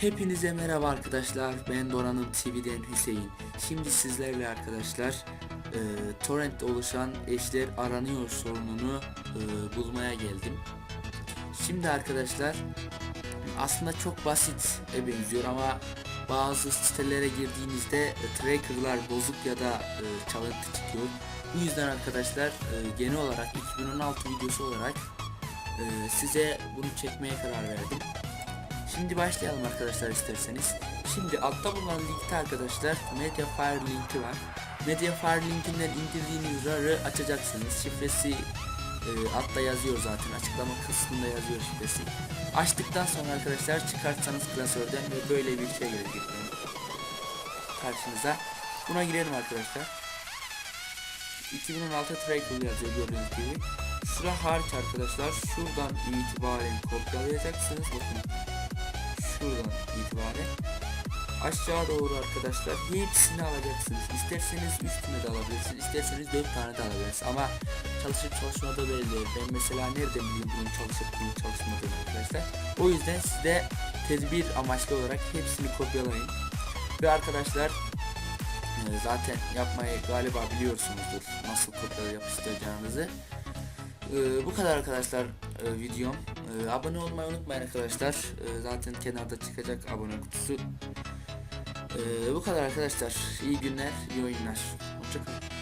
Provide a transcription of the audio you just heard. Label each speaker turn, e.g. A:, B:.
A: Hepinize merhaba arkadaşlar. Ben Donanım TV'den Hüseyin. Şimdi sizlerle arkadaşlar e, torrent oluşan eşler aranıyor sorununu e, bulmaya geldim. Şimdi arkadaşlar aslında çok basit e, benziyor ama bazı sitelere girdiğinizde e, trackerlar bozuk ya da e, çalıntı çıkıyor. Bu yüzden arkadaşlar e, genel olarak 2016 videosu olarak e, size bunu çekmeye karar verdim. Şimdi başlayalım arkadaşlar isterseniz. Şimdi altta bulunan linkte arkadaşlar Mediafire linki var. Mediafire linkinden indirdiğiniz RAR'ı açacaksınız. Şifresi e, altta yazıyor zaten. Açıklama kısmında yazıyor şifresi. Açtıktan sonra arkadaşlar çıkartsanız klasörden ve böyle bir şey gelecek karşınıza. Buna girelim arkadaşlar. 2016 Trackle yazıyor gördüğünüz gibi. Şura hariç arkadaşlar şuradan itibaren kopyalayacaksınız. Bakın şuradan itibaren aşağı doğru arkadaşlar hepsini alacaksınız. İsterseniz 3 tane de alabilirsiniz, isterseniz 4 tane de alabilirsiniz. Ama çalışıp çalışmadığı belli. Ben mesela nereden bileyim bunun çalışıp bunun çalışmadığını arkadaşlar. O yüzden size tedbir amaçlı olarak hepsini kopyalayın. Ve arkadaşlar e, zaten yapmayı galiba biliyorsunuzdur nasıl kopyala yapıştıracağınızı. E, bu kadar arkadaşlar e, videom. E, abone olmayı unutmayın arkadaşlar. E, zaten kenarda çıkacak abone kutusu. E, bu kadar arkadaşlar. İyi günler, iyi oyunlar. Hoşçakalın.